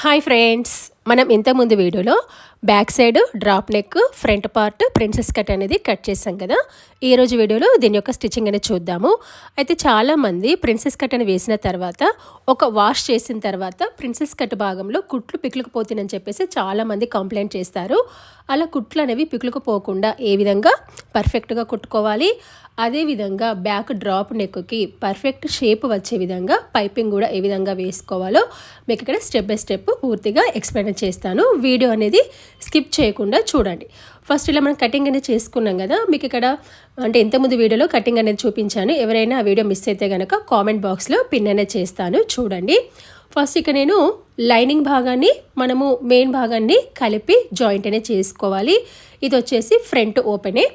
Hi friends మనం ఇంతకుముందు వీడియోలో back side drop neck front part princess cut అనేది కట్ చేసాం కదా. ఈ రోజు వీడియోలో దీని యొక్క స్టిచ్చింగ్ అనేది చూద్దాము. అయితే చాలామంది ప్రిన్సెస్ కట్ అని వేసిన తర్వాత ఒక వాష్ చేసిన తర్వాత ప్రిన్సెస్ కట్ భాగంలో కుట్లు పిక్కులుకుపోతుందని చెప్పేసి చాలామంది కంప్లైంట్ చేస్తారు. అలా కుట్లు అనేవి పిక్కులుకుపోకుండా ఏ విధంగా పర్ఫెక్ట్గా కుట్టుకోవాలి? అదేవిధంగా బ్యాక్ డ్రాప్ నెక్కి పర్ఫెక్ట్ షేప్ వచ్చే విధంగా పైపింగ్ కూడా ఏ విధంగా వేసుకోవాలో మీకు ఇక్కడ స్టెప్ బై స్టెప్ పూర్తిగా ఎక్స్ప్లెయిన్ చేస్తాను. వీడియో అనేది స్కిప్ చేయకుండా చూడండి. ఫస్ట్ ఇలా మనం కటింగ్ అనేది చేసుకున్నాం కదా మీకు ఇక్కడ అంటే ఇంతకుముందు వీడియోలో కటింగ్ అనేది చూపించాను. ఎవరైనా ఆ వీడియో మిస్ అయితే కనుక కామెంట్ బాక్స్లో పిన్ అనేది చేస్తాను చూడండి. ఫస్ట్ ఇక నేను లైనింగ్ భాగాన్ని మనము మెయిన్ భాగాన్ని కలిపి జాయింట్ అనేది చేసుకోవాలి. ఇది వచ్చేసి ఫ్రంట్ ఓపెనే.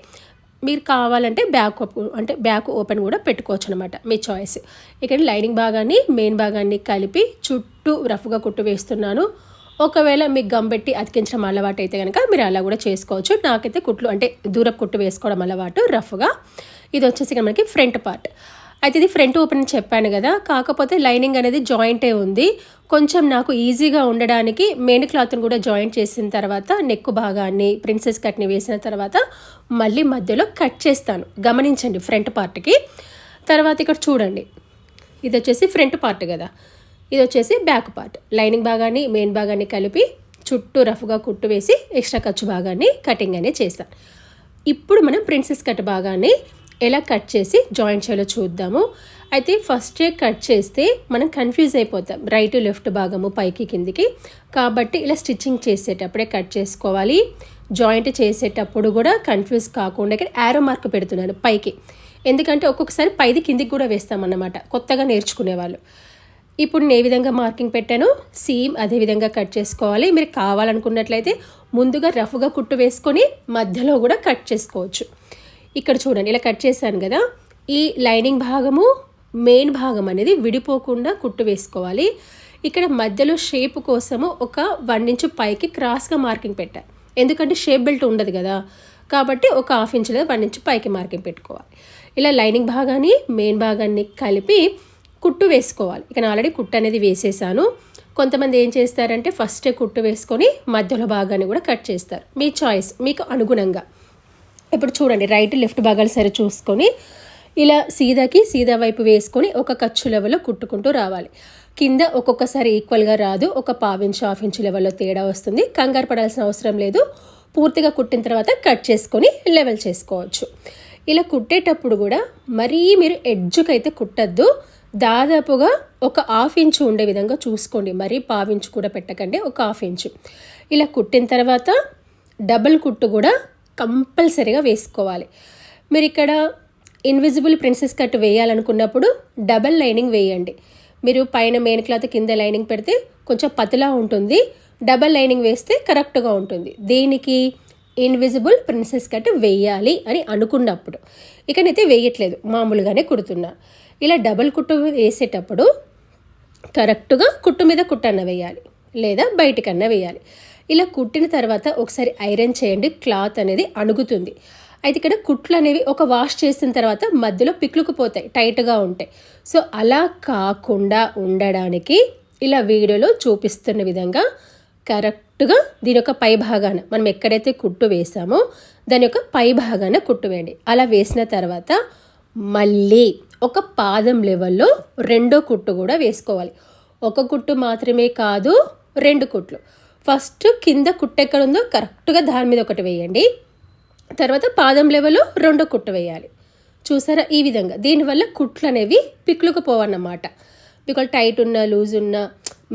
మీరు కావాలంటే బ్యాక్ అంటే బ్యాక్ ఓపెన్ కూడా పెట్టుకోవచ్చు అనమాట మీ చాయిస్. ఇక్కడ లైనింగ్ భాగాన్ని మెయిన్ భాగాన్ని కలిపి చుట్టూ రఫ్గా కుట్టు వేస్తున్నాను. ఒకవేళ మీకు గమ్ పెట్టి అతికించడం అలవాటు అయితే కనుక మీరు అలా కూడా చేసుకోవచ్చు. నాకైతే కుట్లు అంటే దూరపు కుట్టు వేసుకోవడం అలవాటు రఫ్గా. ఇది వచ్చేసి మనకి ఫ్రంట్ పార్ట్. అయితే ఇది ఫ్రంట్ ఓపెన్ చెప్పాను కదా. కాకపోతే లైనింగ్ అనేది జాయింటే ఉంది. కొంచెం నాకు ఈజీగా ఉండడానికి మెయిన్ క్లాత్ని కూడా జాయింట్ చేసిన తర్వాత నెక్ భాగాన్ని ప్రిన్సెస్ కట్ని వేసిన తర్వాత మళ్ళీ మధ్యలో కట్ చేస్తాను. గమనించండి ఫ్రంట్ పార్ట్కి. తర్వాత ఇక్కడ చూడండి. ఇది వచ్చేసి ఫ్రంట్ పార్ట్ కదా. ఇది వచ్చేసి బ్యాక్ పార్ట్. లైనింగ్ భాగాన్ని మెయిన్ భాగాన్ని కలిపి చుట్టూ రఫ్గా కుట్టు వేసి ఎక్స్ట్రా ఖర్చు భాగాన్ని కటింగ్ అనేది చేస్తాను. ఇప్పుడు మనం ప్రిన్సెస్ కట్ భాగాన్ని ఎలా కట్ చేసి జాయింట్ చేయాలో చూద్దాము. అయితే ఫస్టే కట్ చేస్తే మనం కన్ఫ్యూజ్ అయిపోతాం. రైట్ లెఫ్ట్ భాగము పైకి కిందికి. కాబట్టి ఇలా స్టిచ్చింగ్ చేసేటప్పుడే కట్ చేసుకోవాలి. జాయింట్ చేసేటప్పుడు కూడా కన్ఫ్యూజ్ కాకుండా ఇక్కడ యారో మార్క్ పెడుతున్నాను పైకి. ఎందుకంటే ఒక్కొక్కసారి పైది కిందికి కూడా వేస్తామన్నమాట. కొత్తగా నేర్చుకునే వాళ్ళు. ఇప్పుడు నేను ఏ విధంగా మార్కింగ్ పెట్టాను? సేమ్ అదే విధంగా కట్ చేసుకోవాలి. మీరు కావాలనుకున్నట్లయితే ముందుగా రఫ్గా కుట్టు వేసుకొని మధ్యలో కూడా కట్ చేసుకోవచ్చు. ఇక్కడ చూడండి ఇలా కట్ చేశాను కదా. ఈ లైనింగ్ భాగము మెయిన్ భాగం అనేది విడిపోకుండా కుట్టు వేసుకోవాలి. ఇక్కడ మధ్యలో షేప్ కోసము ఒక వన్ ఇంచు పైకి క్రాస్గా మార్కింగ్ పెట్టాను ఎందుకంటే షేప్ బెల్ట్ ఉండదు కదా. కాబట్టి ఒక హాఫ్ ఇంచ్ లేదా వన్ ఇంచ్ పైకి మార్కింగ్ పెట్టుకోవాలి. ఇలా లైనింగ్ భాగాన్ని మెయిన్ భాగాన్ని కలిపి కుట్టు వేసుకోవాలి. ఇక ఆల్రెడీ కుట్టు అనేది వేసేసాను. కొంతమంది ఏం చేస్తారంటే ఫస్టే కుట్టు వేసుకొని మధ్యలో భాగాన్ని కూడా కట్ చేస్తారు. మీ చాయిస్ మీకు అనుగుణంగా. ఇప్పుడు చూడండి రైట్ లెఫ్ట్ భాగాలు సరి చూసుకొని ఇలా సీదాకి సీదా వైపు వేసుకొని ఒక ఖర్చు లెవెల్లో కుట్టుకుంటూ రావాలి. కింద ఒక్కొక్కసారి ఈక్వల్గా రాదు ఒక పావించు హాఫ్ ఇంచు లెవెల్లో తేడా వస్తుంది. కంగారు పడాల్సిన అవసరం లేదు. పూర్తిగా కుట్టిన తర్వాత కట్ చేసుకొని లెవెల్ చేసుకోవచ్చు. ఇలా కుట్టేటప్పుడు కూడా మరీ మీరు ఎడ్జుకైతే కుట్టద్దు. దాదాపుగా ఒక హాఫ్ ఇంచు ఉండే విధంగా చూసుకోండి. మరీ పావించు కూడా పెట్టకండి ఒక హాఫ్ ఇంచు. ఇలా కుట్టిన తర్వాత డబుల్ కుట్టు కూడా కంపల్సరీగా వేసుకోవాలి. మీరు ఇక్కడ ఇన్విజిబుల్ ప్రిన్సెస్ కట్ వేయాలనుకున్నప్పుడు డబల్ లైనింగ్ వేయండి. మీరు పైన మెయిన్ క్లాత్ కింద లైనింగ్ పెడితే కొంచెం పతలా ఉంటుంది. డబల్ లైనింగ్ వేస్తే కరెక్ట్గా ఉంటుంది. దీనికి? ఇన్విజిబుల్ ప్రిన్సెస్ కట్ వేయాలి అని అనుకున్నప్పుడు. ఇకనైతే వేయట్లేదు. మామూలుగానే కుడుతున్నా. ఇలా డబల్ కుట్టు వేసేటప్పుడు కరెక్ట్గా కుట్టు మీద కుట్టన్న వేయాలి. లేదా బయటికన్నా వేయాలి. ఇలా కుట్టిన తర్వాత ఒకసారి ఐరన్ చేయండి క్లాత్ అనేది అణుగుతుంది. అయితే ఇక్కడ కుట్లు అనేవి ఒక వాష్ చేసిన తర్వాత మధ్యలో పిక్లుకుపోతాయి టైట్గా ఉంటాయి. సో అలా కాకుండా ఉండడానికి ఇలా వీడియోలో చూపిస్తున్న విధంగా కరెక్ట్గా దీని యొక్క పై భాగాన మనం ఎక్కడైతే కుట్టు వేసామో దాని యొక్క పై భాగాన కుట్టు వేయండి. అలా వేసిన తర్వాత మళ్ళీ ఒక పాదం లెవెల్లో రెండో కుట్టు కూడా వేసుకోవాలి. ఒక కుట్టు మాత్రమే కాదు రెండు కుట్లు. ఫస్ట్ కింద కుట్ట ఎక్కడ ఉందో కరెక్ట్గా దాని మీద ఒకటి వేయండి. తర్వాత పాదం లెవెల్లో రెండో కుట్టు వేయాలి. చూసారా? ఈ విధంగా. దీనివల్ల కుట్లు అనేవి పిక్లుకుపోవన్నమాట బికాల్ టైట్ ఉన్న లూజ్ ఉన్న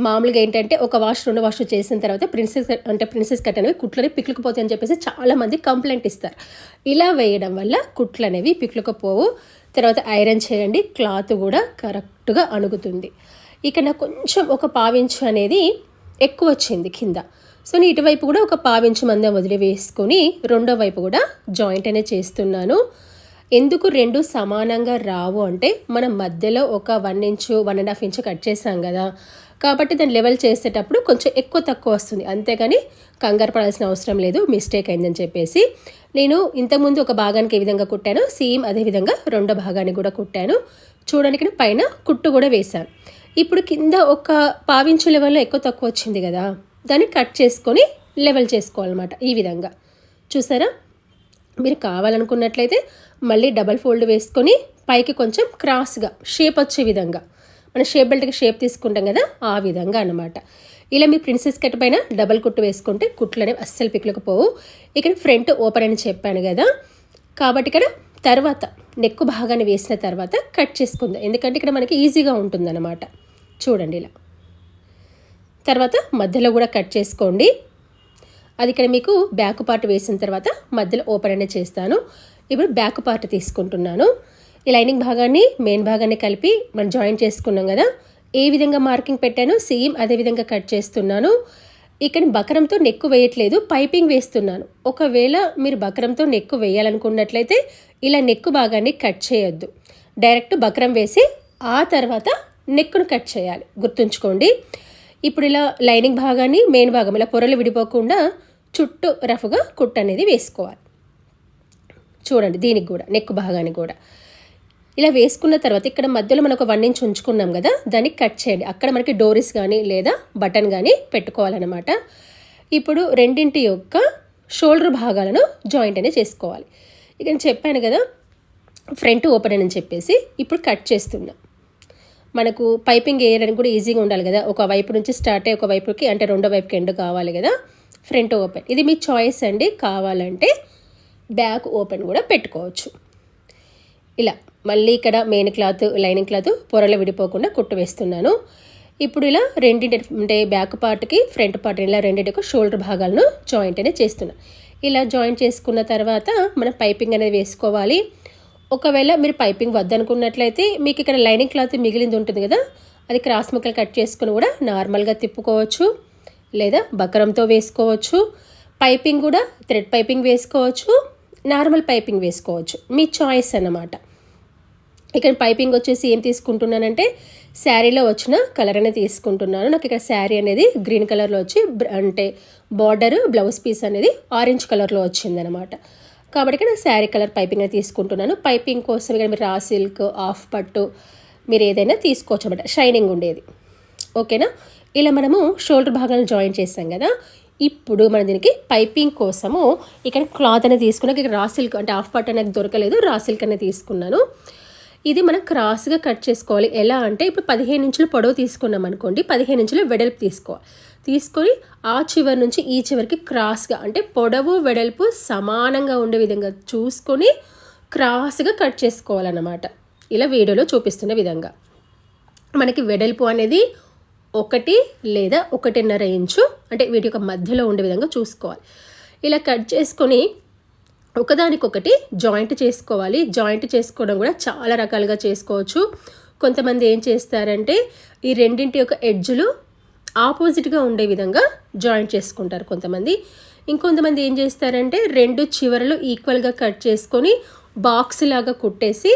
మామూలుగా ఏంటంటే ఒక వాష్ రెండు వాష్ చేసిన తర్వాత ప్రిన్సెస్ అంటే ప్రిన్సెస్ కట్ అనేవి కుట్లని పిక్లుకుపోతాయి అని చెప్పేసి చాలామంది కంప్లైంట్ ఇస్తారు. ఇలా వేయడం వల్ల కుట్లు అనేవి పిక్లుకుపోవు తర్వాత ఐరన్ చేయండి. క్లాత్ కూడా కరెక్ట్గా అణుగుతుంది ఇక నాకు కొంచెం ఒక పావించు అనేది ఎక్కువ వచ్చింది కింద. సో నేను ఇటువైపు కూడా ఒక పావించు మందం వదిలి వేసుకొని రెండో వైపు కూడా జాయింట్ అనే చేస్తున్నాను. ఎందుకు రెండు సమానంగా రావు అంటే మనం మధ్యలో ఒక one inch one and half inch cut చేసాం కదా. కాబట్టి దాన్ని లెవెల్ చేసేటప్పుడు కొంచెం ఎక్కువ తక్కువ వస్తుంది. అంతేగాని కంగారు పడాల్సిన అవసరం లేదు మిస్టేక్ అయిందని చెప్పేసి. నేను ఇంతకుముందు ఒక భాగానికి ఏ విధంగా కుట్టాను సేమ్ అదే విధంగా రెండో భాగానికి కూడా కుట్టాను. చూడడానికి పైన కుట్టు కూడా వేశాను. ఇప్పుడు కింద ఒక పావించు లెవెల్లో ఎక్కువ తక్కువ వచ్చింది కదా దాన్ని కట్ చేసుకొని లెవెల్ చేసుకోవాలన్నమాట ఈ విధంగా. చూసారా? మీరు కావాలనుకున్నట్లయితే మళ్ళీ డబల్ ఫోల్డ్ వేసుకొని పైకి కొంచెం క్రాస్గా షేప్ వచ్చే విధంగా మన షేప్ బెల్ట్కి షేప్ తీసుకుంటాం కదా ఆ విధంగా అనమాట ఇలా మీ ప్రిన్సెస్ కట్ పైన డబల్ కుట్టు వేసుకుంటే కుట్లు అనేవి అస్సలు పిక్లకపోవు ఇక్కడ ఫ్రంట్ ఓపెన్ అని చెప్పాను కదా కాబట్టి ఇక్కడ తర్వాత నెక్ భాగాన్ని వేసిన తర్వాత కట్ చేసుకుందాం. ఎందుకంటే ఇక్కడ మనకి ఈజీగా ఉంటుందన్నమాట. చూడండి ఇలా. తర్వాత మధ్యలో కూడా కట్ చేసుకోండి. అది ఇక్కడ మీకు బ్యాక్ పార్ట్ వేసిన తర్వాత మధ్యలో ఓపెన్ అనేది చేస్తాను. ఇప్పుడు బ్యాక్ పార్ట్ తీసుకుంటున్నాను. ఈ లైనింగ్ భాగాన్ని మెయిన్ భాగాన్ని కలిపి మనం జాయిన్ చేసుకున్నాం కదా ఏ విధంగా మార్కింగ్ పెట్టానో సేమ్ అదే విధంగా కట్ చేస్తున్నాను. ఇక్కడ బకరంతో నెక్కు వేయట్లేదు పైపింగ్ వేస్తున్నాను. ఒకవేళ మీరు బకరంతో నెక్కు వేయాలనుకున్నట్లయితే ఇలా నెక్కు భాగాన్ని కట్ చేయొద్దు. డైరెక్ట్ బకరం వేసి ఆ తర్వాత నెక్కును కట్ చేయాలి. గుర్తుంచుకోండి. ఇప్పుడు ఇలా లైనింగ్ భాగాన్ని మెయిన్ భాగం ఇలా పొరలు విడిపోకుండా చుట్టూ రఫ్గా కుట్ అనేది వేసుకోవాలి. చూడండి దీనికి కూడా నెక్ భాగానికి కూడా. ఇలా వేసుకున్న తర్వాత ఇక్కడ మధ్యలో మనం ఒక వన్ ఇంచ్ ఉంచుకున్నాం కదా దాన్ని కట్ చేయండి. అక్కడ మనకి డోరీస్ కానీ లేదా బటన్ కానీ పెట్టుకోవాలన్నమాట. ఇప్పుడు రెండింటి యొక్క షోల్డర్ భాగాలను జాయింట్ అనేది చేసుకోవాలి. ఇక నేను చెప్పాను కదా ఫ్రంట్ ఓపెన్ అని చెప్పేసి ఇప్పుడు కట్ చేస్తున్నాం. మనకు పైపింగ్ వేయడానికి కూడా ఈజీగా ఉండాలి కదా. ఒక వైపు నుంచి స్టార్ట్ అయ్యి ఒక వైపుకి అంటే రెండో వైపుకి ఎండ్ కావాలి కదా. ఫ్రంట్ ఓపెన్ ఇది మీ చాయిస్ అండి. కావాలంటే బ్యాక్ ఓపెన్ కూడా పెట్టుకోవచ్చు. ఇలా మళ్ళీ ఇక్కడ మెయిన్ క్లాత్ లైనింగ్ క్లాత్ పొరలు విడిపోకుండా కుట్టు వేస్తున్నాను. ఇప్పుడు ఇలా రెండింటి అంటే బ్యాక్ పార్ట్కి ఫ్రంట్ పార్ట్ ఇలా రెండింటికి షోల్డర్ భాగాలను జాయింట్ అనేది చేస్తున్నాను ఇలా జాయింట్ చేసుకున్న తర్వాత మనం పైపింగ్ అనేది వేసుకోవాలి. ఒకవేళ మీరు పైపింగ్ వద్దనుకున్నట్లయితే మీకు ఇక్కడ లైనింగ్ క్లాత్ మిగిలింది ఉంటుంది కదా అది క్రాస్ ముక్కలు కట్ చేసుకుని కూడా నార్మల్గా తిప్పుకోవచ్చు లేదా బకరంతో వేసుకోవచ్చు. పైపింగ్ కూడా థ్రెడ్ పైపింగ్ వేసుకోవచ్చు నార్మల్ పైపింగ్ వేసుకోవచ్చు. మీ చాయిస్ అన్నమాట. ఇక్కడ పైపింగ్ వచ్చేసి ఏం తీసుకుంటున్నానంటే శారీలో వచ్చిన కలర్ అనేది తీసుకుంటున్నాను. నాకు ఇక్కడ శారీ అనేది గ్రీన్ కలర్లో వచ్చి అంటే బార్డర్ బ్లౌజ్ పీస్ అనేది ఆరెంజ్ కలర్లో వచ్చిందనమాట కాబట్టి నేను శారీ కలర్ పైపింగ్ అనేది తీసుకుంటున్నాను. పైపింగ్ కోసం ఇక్కడ మీరు రా సిల్క్ ఆఫ్ పట్టు మీరు ఏదైనా తీసుకోవచ్చు అనమాట షైనింగ్ ఉండేది. ఓకేనా? ఇలా మనము షోల్డర్ భాగాలను జాయిన్ చేసాం కదా. ఇప్పుడు మన దీనికి పైపింగ్ కోసము ఇక్కడ క్లాత్ అనేది తీసుకున్నాక ఇక్కడ రా సిల్క్ అంటే ఆఫ్ పట్టు అనేది దొరకలేదు. రా సిల్క్ అనేది తీసుకున్నాను. ఇది మనం క్రాస్గా కట్ చేసుకోవాలి. ఎలా అంటే ఇప్పుడు పదిహేను ఇంచులు పొడవు తీసుకున్నాం అనుకోండి. పదిహేను ఇంచులు వెడల్పు తీసుకోవాలి. తీసుకొని ఆ చివరి నుంచి ఈ చివరికి క్రాస్గా అంటే పొడవు వెడల్పు సమానంగా ఉండే విధంగా చూసుకొని క్రాస్గా కట్ చేసుకోవాలన్నమాట. ఇలా వీడియోలో చూపిస్తున్న విధంగా. మనకి వెడల్పు అనేది ఒకటి లేదా ఒకటిన్నర ఇంచు అంటే వీటి యొక్క మధ్యలో ఉండే విధంగా చూసుకోవాలి. ఇలా కట్ చేసుకొని ఒకదానికొకటి జాయింట్ చేసుకోవాలి. జాయింట్ చేసుకోవడం కూడా చాలా రకాలుగా చేసుకోవచ్చు. కొంతమంది ఏం చేస్తారంటే ఈ రెండింటి యొక్క ఎడ్జులు ఆపోజిట్గా ఉండే విధంగా జాయింట్ చేసుకుంటారు కొంతమంది. ఇంకొంతమంది ఏం చేస్తారంటే రెండు చివరలు ఈక్వల్గా కట్ చేసుకొని బాక్స్ లాగా కుట్టేసి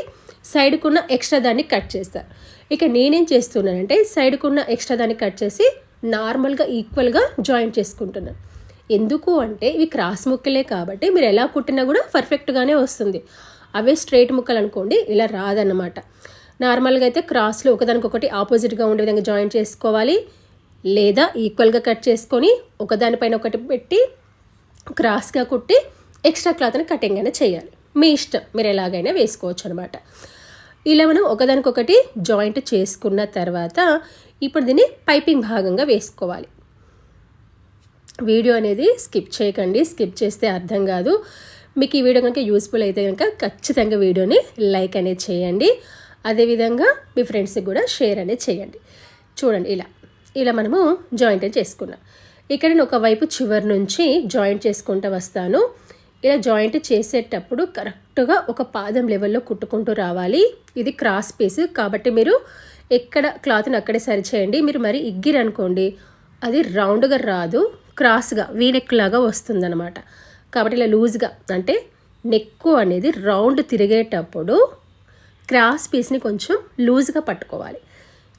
సైడ్కున్న ఎక్స్ట్రా దాన్ని కట్ చేస్తారు. ఇక నేనేం చేస్తున్నానంటే సైడ్కున్న ఎక్స్ట్రా దాన్ని కట్ చేసి నార్మల్గా ఈక్వల్గా జాయింట్ చేసుకుంటున్నాను ఎందుకు అంటే ఇవి క్రాస్ ముక్కలే కాబట్టి మీరు ఎలా కుట్టినా కూడా పర్ఫెక్ట్గానే వస్తుంది. అవే స్ట్రైట్ ముక్కలు అనుకోండి ఇలా రాదన్నమాట. నార్మల్గా అయితే క్రాస్లో ఒకదానికొకటి ఆపోజిట్గా ఉండే విధంగా జాయిన్ చేసుకోవాలి. లేదా ఈక్వల్గా కట్ చేసుకొని ఒకదానిపైన ఒకటి పెట్టి క్రాస్గా కుట్టి ఎక్స్ట్రా క్లాత్ని కటింగ్ అయినా చేయాలి. మీ ఇష్టం మీరు ఎలాగైనా వేసుకోవచ్చు అనమాట ఇలా మనం ఒకదానికొకటి జాయింట్ చేసుకున్న తర్వాత ఇప్పుడు దీన్ని పైపింగ్ భాగంగా వేసుకోవాలి. వీడియో అనేది స్కిప్ చేయకండి. స్కిప్ చేస్తే అర్థం కాదు. మీకు ఈ వీడియో కనుక యూస్ఫుల్ అయితే కనుక ఖచ్చితంగా వీడియోని లైక్ అనేది చేయండి. అదేవిధంగా మీ ఫ్రెండ్స్కి కూడా షేర్ అనేది చేయండి. చూడండి ఇలా. ఇలా మనము జాయింట్ చేసుకున్నాం ఇక్కడ నేను ఒకవైపు చివరి నుంచి జాయింట్ చేసుకుంటూ వస్తాను. ఇలా జాయింట్ చేసేటప్పుడు కరెక్ట్గా ఒక పాదం లెవెల్లో కుట్టుకుంటూ రావాలి. ఇది క్రాస్ పీస్. కాబట్టి మీరు ఎక్కడ క్లాత్ని అక్కడే సరిచేయండి. మీరు మరి ఇగ్గిరనుకోండి. అది రౌండ్గా రాదు. క్రాస్గా వీనెక్ లాగా వస్తుందన్నమాట. కాబట్టి ఇలా లూజ్గా అంటే నెక్కు అనేది రౌండ్ తిరిగేటప్పుడు క్రాస్ పీస్ని కొంచెం లూజ్గా పట్టుకోవాలి.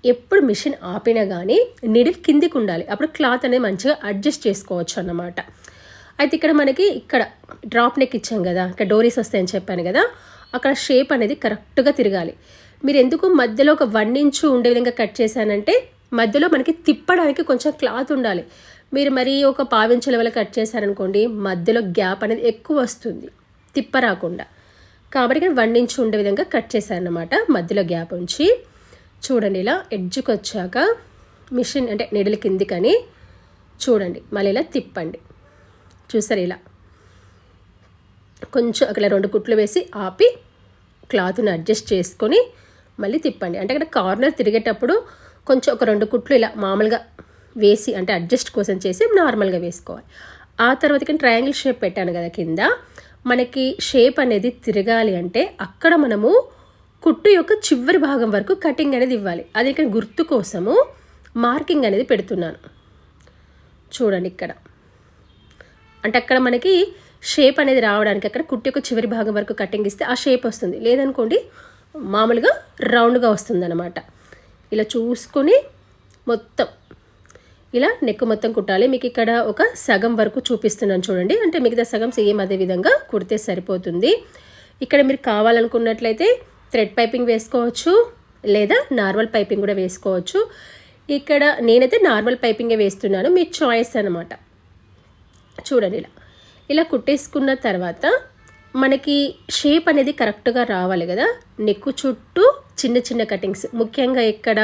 ఎప్పుడు మిషన్ ఆపినా కానీ నిడిల్ కిందికి ఉండాలి. అప్పుడు క్లాత్ అనేది మంచిగా అడ్జస్ట్ చేసుకోవచ్చు అన్నమాట. అయితే ఇక్కడ మనకి ఇక్కడ డ్రాప్ నెక్ ఇచ్చాం కదా ఇక్కడ డోరీస్ వస్తాయని చెప్పాను కదా అక్కడ షేప్ అనేది కరెక్ట్గా తిరగాలి. మీరు ఎందుకు మధ్యలో ఒక వన్ ఇంచు ఉండే విధంగా కట్ చేశానంటే మధ్యలో మనకి తిప్పడానికి కొంచెం క్లాత్ ఉండాలి. మీరు మరీ ఒక పావించల వల్ల కట్ చేశారనుకోండి మధ్యలో గ్యాప్ అనేది ఎక్కువ వస్తుంది తిప్ప రాకుండా. కాబట్టి వన్ ఇంచ్ ఉండే విధంగా కట్ చేశారనమాట మధ్యలో గ్యాప్ ఉంచి చూడండి ఇలా ఎడ్జ్కి వచ్చాక మిషన్ అంటే నెడల కిందికని చూడండి మళ్ళీ ఇలా తిప్పండి. చూసారు ఇలా? కొంచెం అక్కడ రెండు కుట్లు వేసి ఆపి క్లాత్ని అడ్జస్ట్ చేసుకొని మళ్ళీ తిప్పండి. అంటే అక్కడ కార్నర్ తిరిగేటప్పుడు కొంచెం ఒక రెండు కుట్లు ఇలా మామూలుగా వేసి అంటే అడ్జస్ట్ కోసం చేసి నార్మల్గా వేసుకోవాలి. ఆ తర్వాత కానీ ట్రయాంగిల్ షేప్ పెట్టాను కదా కింద. మనకి షేప్ అనేది తిరగాలి అంటే అక్కడ మనము కుట్టు యొక్క చివరి భాగం వరకు కటింగ్ అనేది ఇవ్వాలి. అది ఇక్కడ గుర్తు కోసము మార్కింగ్ అనేది పెడుతున్నాను. చూడండి ఇక్కడ. అంటే అక్కడ మనకి షేప్ అనేది రావడానికి అక్కడ కుట్టు యొక్క చివరి భాగం వరకు కటింగ్ ఇస్తే ఆ షేప్ వస్తుంది. లేదనుకోండి మామూలుగా రౌండ్గా వస్తుంది అనమాట ఇలా చూసుకొని మొత్తం ఇలా నెక్ మొత్తం కుట్టాలి. మీకు ఇక్కడ ఒక సగం వరకు చూపిస్తున్నాను చూడండి. అంటే మిగతా సగం సేమ్ అదే విధంగా కుడితే సరిపోతుంది. ఇక్కడ మీరు కావాలనుకున్నట్లయితే థ్రెడ్ పైపింగ్ వేసుకోవచ్చు లేదా నార్మల్ పైపింగ్ కూడా వేసుకోవచ్చు. ఇక్కడ నేనైతే నార్మల్ పైపింగే వేస్తున్నాను. మీ చాయిస్ అనమాట చూడండి ఇలా. ఇలా కుట్టేసుకున్న తర్వాత మనకి షేప్ అనేది కరెక్ట్గా రావాలి కదా. నెక్కు చుట్టూ చిన్న చిన్న కటింగ్స్. ముఖ్యంగా ఇక్కడ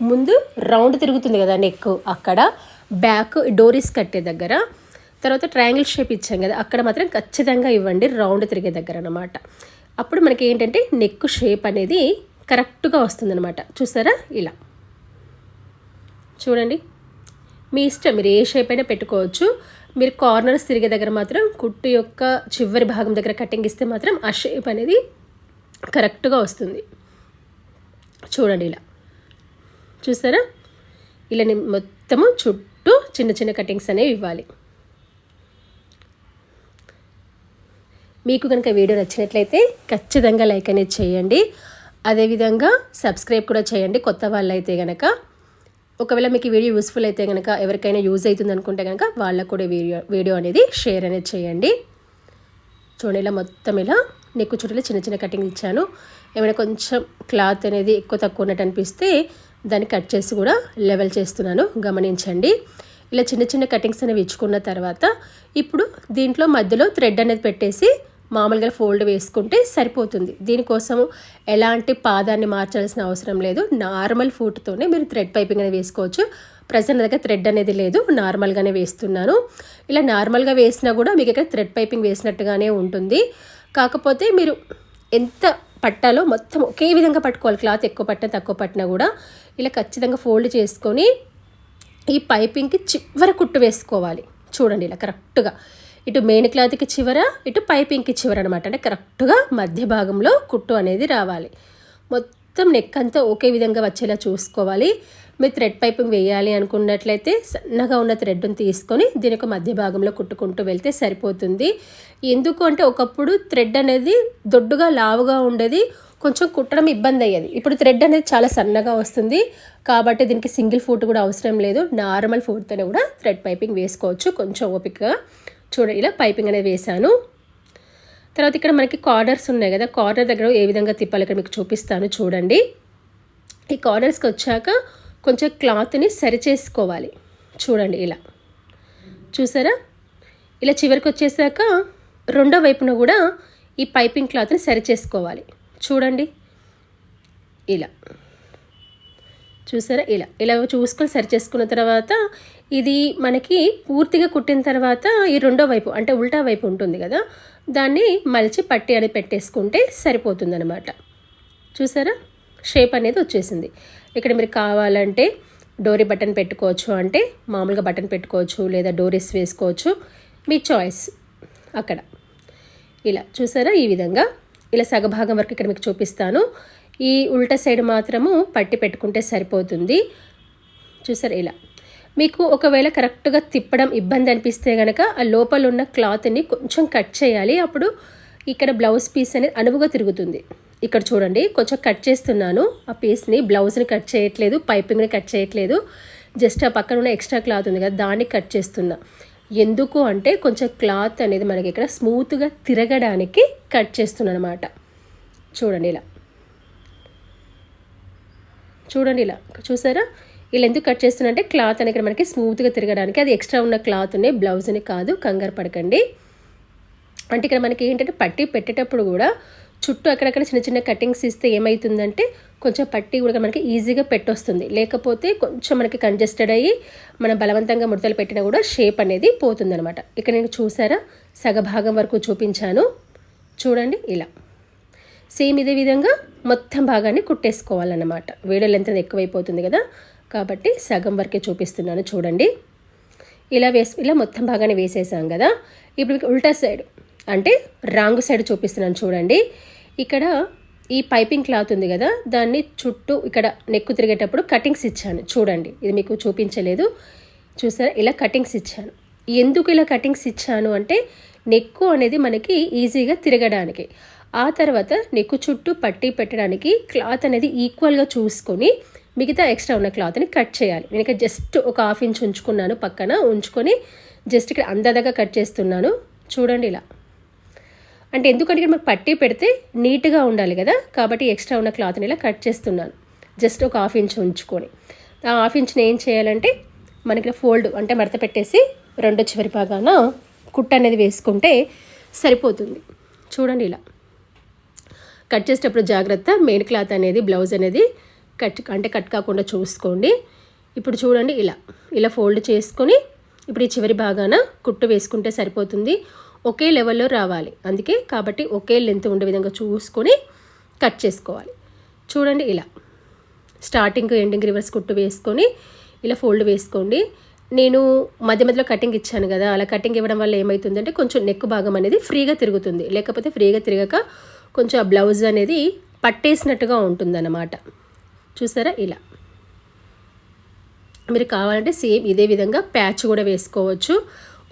ముందు రౌండ్ తిరుగుతుంది కదా నెక్ అక్కడ బ్యాక్ డోరీస్ కట్టే దగ్గర. తర్వాత ట్రయాంగిల్ షేప్ ఇచ్చాం కదా అక్కడ మాత్రం ఖచ్చితంగా ఇవ్వండి రౌండ్ తిరిగే దగ్గర అనమాట అప్పుడు మనకి ఏంటంటే నెక్ షేప్ అనేది కరెక్ట్గా వస్తుందన్నమాట. చూసారా? ఇలా. చూడండి. మీ ఇష్టం మీరు ఏ షేప్ అయినా పెట్టుకోవచ్చు. మీరు కార్నర్స్ తిరిగే దగ్గర మాత్రం కుట్టు యొక్క చివరి భాగం దగ్గర కటింగ్ ఇస్తే మాత్రం ఆ షేప్ అనేది కరెక్ట్గా వస్తుంది. చూడండి ఇలా. చూసారా? ఇలా మొత్తము చుట్టూ చిన్న చిన్న కటింగ్స్ అనేవి ఇవ్వాలి. మీకు కనుక వీడియో నచ్చినట్లయితే ఖచ్చితంగా లైక్ అనేది చేయండి. అదేవిధంగా సబ్స్క్రైబ్ కూడా చేయండి కొత్త వాళ్ళు అయితే కనుక ఒకవేళ మీకు వీడియో యూస్ఫుల్ అయితే కనుక ఎవరికైనా యూజ్ అవుతుంది అనుకుంటే కనుక వాళ్ళకు కూడా వీడియో వీడియో అనేది షేర్ అనేది చేయండి. చూడండి ఇలా మొత్తం ఇలా నెక్కు చుట్టూ చిన్న చిన్న కటింగ్ ఇచ్చాను. ఏమైనా కొంచెం క్లాత్ అనేది ఎక్కువ తక్కువ ఉన్నట్టు అనిపిస్తే దాన్ని కట్ చేసి కూడా లెవెల్ చేస్తున్నాను గమనించండి. ఇలా చిన్న చిన్న కటింగ్స్ అనేవి ఇచ్చుకున్న తర్వాత ఇప్పుడు దీంట్లో మధ్యలో థ్రెడ్ అనేది పెట్టేసి మామూలుగా ఫోల్డ్ వేసుకుంటే సరిపోతుంది. దీనికోసం ఎలాంటి పాదాన్ని మార్చాల్సిన అవసరం లేదు. నార్మల్ ఫుట్తోనే మీరు థ్రెడ్ పైపింగ్ అనేది వేసుకోవచ్చు. ప్రజెంట్ దగ్గర థ్రెడ్ అనేది లేదు. నార్మల్గానే వేస్తున్నాను. ఇలా నార్మల్గా వేసినా కూడా మీకు ఇక్కడ థ్రెడ్ పైపింగ్ వేసినట్టుగానే ఉంటుంది. కాకపోతే మీరు ఎంత పట్టాలో మొత్తం ఒకే విధంగా పట్టుకోవాలి. క్లాత్ ఎక్కువ పట్టినా తక్కువ పట్టినా కూడా ఇలా ఖచ్చితంగా ఫోల్డ్ చేసుకొని ఈ పైపింగ్కి చివర కుట్టు వేసుకోవాలి. చూడండి ఇలా కరెక్ట్గా. ఇటు మెయిన్ క్లాత్కి చివర ఇటు పైపింగ్కి చివర అనమాట అంటే కరెక్ట్గా మధ్య భాగంలో కుట్టు అనేది రావాలి. మొత్తం మొత్తం నెక్ అంతా ఒకే విధంగా వచ్చేలా చూసుకోవాలి. మీరు థ్రెడ్ పైపింగ్ వేయాలి అనుకున్నట్లయితే సన్నగా ఉన్న థ్రెడ్ను తీసుకొని దీని యొక్క మధ్య భాగంలో కుట్టుకుంటూ వెళ్తే సరిపోతుంది. ఎందుకు అంటే ఒకప్పుడు థ్రెడ్ అనేది దొడ్డుగా లావుగా ఉండేది కొంచెం కుట్టడం ఇబ్బంది అయ్యేది. ఇప్పుడు థ్రెడ్ అనేది చాలా సన్నగా వస్తుంది. కాబట్టి దీనికి సింగిల్ ఫూట్ కూడా అవసరం లేదు. నార్మల్ ఫూట్తోనే కూడా థ్రెడ్ పైపింగ్ వేసుకోవచ్చు. కొంచెం ఓపికగా. చూడండి ఇలా పైపింగ్ అనేది వేశాను. తర్వాత ఇక్కడ మనకి కార్నర్స్ ఉన్నాయి కదా. కార్నర్ దగ్గర ఏ విధంగా తిప్పాలి ఇక్కడ మీకు చూపిస్తాను చూడండి. ఈ కార్నర్స్కి వచ్చాక కొంచెం క్లాత్ని సరి చేసుకోవాలి. చూడండి ఇలా. చూసారా? ఇలా చివరికి వచ్చేసాక రెండో వైపున కూడా ఈ పైపింగ్ క్లాత్ని సరి చేసుకోవాలి. చూడండి. ఇలా. చూసారా? ఇలా ఇలా చూసుకొని సరి చేసుకున్న తర్వాత ఇది మనకి పూర్తిగా కుట్టిన తర్వాత ఈ రెండో వైపు అంటే ఉల్టా వైపు ఉంటుంది కదా? దాన్ని మలిచి పట్టి అని పెట్టేసుకుంటే సరిపోతుంది అనమాట చూసారా? షేప్ అనేది వచ్చేసింది. ఇక్కడ మీరు కావాలంటే డోరీ బటన్ పెట్టుకోవచ్చు అంటే మామూలుగా బటన్ పెట్టుకోవచ్చు లేదా డోరీస్ వేసుకోవచ్చు. మీ చాయిస్ అక్కడ. ఇలా చూసారా? ఈ విధంగా. ఇలా సగభాగం వరకు ఇక్కడ మీకు చూపిస్తాను. ఈ ఉల్టా సైడ్ మాత్రము పట్టి పెట్టుకుంటే సరిపోతుంది. చూసారు ఇలా. మీకు ఒకవేళ కరెక్ట్గా తిప్పడం ఇబ్బంది అనిపిస్తే కనుక ఆ లోపల ఉన్న క్లాత్ని కొంచెం కట్ చేయాలి. అప్పుడు ఇక్కడ బ్లౌజ్ పీస్ అనేది అనువుగా తిరుగుతుంది. ఇక్కడ చూడండి కొంచెం కట్ చేస్తున్నాను. ఆ పీస్ని బ్లౌజ్ని కట్ చేయట్లేదు పైపింగ్ని కట్ చేయట్లేదు. జస్ట్ ఆ పక్కన ఉన్న ఎక్స్ట్రా క్లాత్ ఉంది కదా దాన్ని కట్ చేస్తున్నా. ఎందుకు అంటే కొంచెం క్లాత్ అనేది మనకి ఇక్కడ స్మూత్గా తిరగడానికి కట్ చేస్తున్నాను అనమాట చూడండి ఇలా. చూడండి ఇలా. చూసారా? ఇలా ఎందుకు కట్ చేస్తున్నా అంటే క్లాత్ అనేది ఇక్కడ మనకి స్మూత్గా తిరగడానికి అది ఎక్స్ట్రా ఉన్న క్లాత్ని బ్లౌజ్ని కాదు కంగారు పడకండి. అంటే ఇక్కడ మనకి ఏంటంటే పట్టి పెట్టేటప్పుడు కూడా చుట్టూ అక్కడక్కడ చిన్న చిన్న కటింగ్స్ ఇస్తే ఏమవుతుందంటే కొంచెం పట్టి కూడా మనకి ఈజీగా పెట్టొస్తుంది. లేకపోతే కొంచెం మనకి కంజెస్టెడ్ అయ్యి మనం బలవంతంగా ముడతలు పెట్టినా కూడా షేప్ అనేది పోతుందనమాట ఇక్కడ నేను చూసారా? సగభాగం వరకు చూపించాను. చూడండి ఇలా. సేమ్ ఇదే విధంగా మొత్తం భాగాన్ని కుట్టేసుకోవాలన్నమాట. వీడియో లెంత్ ఎక్కువైపోతుంది కదా. కాబట్టి సగం వరకే చూపిస్తున్నాను చూడండి. ఇలా వేసి ఇలా మొత్తం భాగాన్ని వేసేసాం కదా. ఇప్పుడు ఉల్టా సైడ్ అంటే రాంగ్ సైడ్ చూపిస్తున్నాను చూడండి. ఇక్కడ ఈ పైపింగ్ క్లాత్ ఉంది కదా. దాన్ని చుట్టూ ఇక్కడ నెక్కు తిరిగేటప్పుడు కటింగ్స్ ఇచ్చాను. చూడండి. ఇది మీకు చూపించలేదు. చూసారా? ఇలా కటింగ్స్ ఇచ్చాను. ఎందుకు ఇలా కటింగ్స్ ఇచ్చాను అంటే నెక్కు అనేది మనకి ఈజీగా తిరగడానికి. ఆ తర్వాత నెక్కు చుట్టూ పట్టి పెట్టడానికి క్లాత్ అనేది ఈక్వల్గా చూసుకొని మిగతా ఎక్స్ట్రా ఉన్న క్లాత్ని కట్ చేయాలి. నేను ఇక్కడ జస్ట్ ఒక హాఫ్ ఇంచ్ ఉంచుకున్నాను పక్కన ఉంచుకొని జస్ట్ ఇక్కడ అందదగా కట్ చేస్తున్నాను. చూడండి ఇలా. అంటే ఎందుకంటే మనకు పట్టి పెడితే నీట్గా ఉండాలి కదా కాబట్టి ఎక్స్ట్రా ఉన్న క్లాత్ని ఇలా కట్ చేస్తున్నాను. జస్ట్ ఒక హాఫ్ ఇంచ్ ఉంచుకొని. ఆ హాఫ్ ఇంచ్ని ఏం చేయాలంటే మనకి ఫోల్డ్ అంటే మడత పెట్టేసి రెండో చివరి భాగాన కుట్ట అనేది వేసుకుంటే సరిపోతుంది. చూడండి ఇలా. కట్ చేసేటప్పుడు జాగ్రత్త. మెయిన్ క్లాత్ అనేది బ్లౌజ్ అనేది కట్ అంటే కట్ కాకుండా చూసుకోండి. ఇప్పుడు చూడండి ఇలా ఇలా ఫోల్డ్ చేసుకొని ఇప్పుడు ఈ చివరి భాగాన కుట్టు వేసుకుంటే సరిపోతుంది. ఒకే లెవెల్లో రావాలి. అందుకే కాబట్టి ఒకే లెంత్ ఉండే విధంగా చూసుకొని కట్ చేసుకోవాలి. చూడండి ఇలా స్టార్టింగ్ ఎండింగ్ రివర్స్ కుట్టు వేసుకొని ఇలా ఫోల్డ్ వేసుకోండి. నేను మధ్య మధ్యలో కటింగ్ ఇచ్చాను కదా అలా కటింగ్ ఇవ్వడం వల్ల ఏమవుతుందంటే కొంచెం నెక్ భాగం అనేది ఫ్రీగా తిరుగుతుంది. లేకపోతే ఫ్రీగా తిరగక కొంచెం ఆ బ్లౌజ్ అనేది పట్టేసినట్టుగా ఉంటుందన్నమాట. చూసారా ఇలా. మీరు కావాలంటే సేమ్ ఇదే విధంగా ప్యాచ్ కూడా వేసుకోవచ్చు.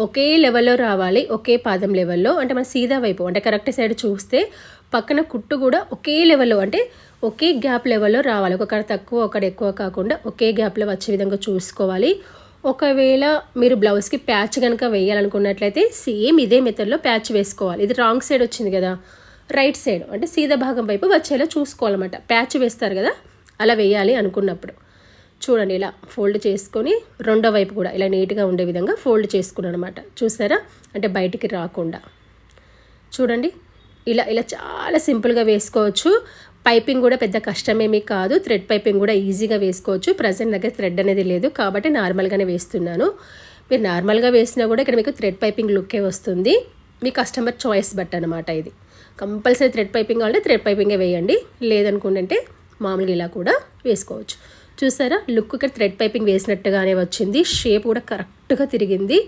ఒకే లెవెల్లో రావాలి ఒకే పాదం లెవెల్లో. అంటే మన సీదా వైపు అంటే కరెక్ట్ సైడ్ చూస్తే పక్కన కుట్టు కూడా ఒకే లెవెల్లో అంటే ఒకే గ్యాప్ లెవెల్లో రావాలి. ఒకక్కడ తక్కువ ఒకటి ఎక్కువ కాకుండా ఒకే గ్యాప్లో వచ్చే విధంగా చూసుకోవాలి. ఒకవేళ మీరు బ్లౌజ్కి ప్యాచ్ కనుక వేయాలనుకున్నట్లయితే సేమ్ ఇదే మెథడ్లో ప్యాచ్ వేసుకోవాలి. ఇది రాంగ్ సైడ్ వచ్చింది కదా. రైట్ సైడ్ అంటే సీదా భాగం వైపు వచ్చేలా చూసుకోవాలన్నమాట. ప్యాచ్ వేస్తారు కదా అలా వేయాలి అనుకున్నప్పుడు. చూడండి ఇలా ఫోల్డ్ చేసుకొని రెండో వైపు కూడా ఇలా నీట్గా ఉండే విధంగా ఫోల్డ్ చేసుకున్నాను అనమాట చూసారా అంటే బయటికి రాకుండా. చూడండి ఇలా ఇలా చాలా సింపుల్గా వేసుకోవచ్చు. పైపింగ్ కూడా పెద్ద కష్టమేమీ కాదు. థ్రెడ్ పైపింగ్ కూడా ఈజీగా వేసుకోవచ్చు. ప్రజెంట్ దగ్గర థ్రెడ్ అనేది లేదు కాబట్టి నార్మల్గానే వేస్తున్నాను. మీరు నార్మల్గా వేసినా కూడా ఇక్కడ మీకు థ్రెడ్ పైపింగ్ లుక్కే వస్తుంది. మీ కస్టమర్ చాయిస్ బట్ అనమాట ఇది. కంపల్సరీ థ్రెడ్ పైపింగ్ కావాలంటే థ్రెడ్ పైపింగే వేయండి. లేదనుకుంటే మామూలుగా ఇలా కూడా వేసుకోవచ్చు. చూసారా? లుక్ ఇక్కడ థ్రెడ్ పైపింగ్ వేసినట్టుగానే వచ్చింది. షేప్ కూడా కరెక్ట్గా తిరిగింది.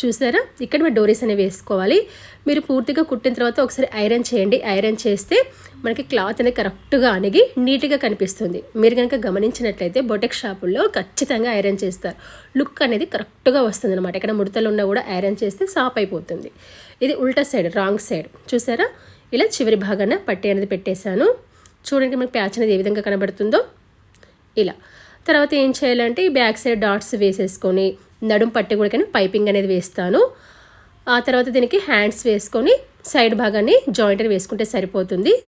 చూసారా? ఇక్కడ మీరు డోరీస్ అనేవి వేసుకోవాలి. మీరు పూర్తిగా కుట్టిన తర్వాత ఒకసారి ఐరన్ చేయండి. ఐరన్ చేస్తే మనకి క్లాత్ అనేది కరెక్ట్గా అణిగి నీట్గా కనిపిస్తుంది. మీరు కనుక గమనించినట్లయితే బొటెక్ షాపుల్లో ఖచ్చితంగా ఐరన్ చేస్తారు. లుక్ అనేది కరెక్ట్గా వస్తుంది అనమాట ఇక్కడ ముడతలు ఉన్నా కూడా ఐరన్ చేస్తే సాప్ అయిపోతుంది. ఇది ఉల్టా సైడ్ రాంగ్ సైడ్. చూసారా? ఇలా చివరి భాగాన పట్టి అనేది పెట్టేశాను. చూడండి మనకి ప్యాచ్ అనేది ఏ విధంగా కనబడుతుందో. ఇలా. తర్వాత ఏం చేయాలంటే ఈ బ్యాక్ సైడ్ డాట్స్ వేసేసుకొని నడుం పట్టి కూడా కానీ పైపింగ్ అనేది వేస్తాను. ఆ తర్వాత దీనికి హ్యాండ్స్ వేసుకొని సైడ్ భాగాన్ని జాయింట్ వేసుకుంటే సరిపోతుంది.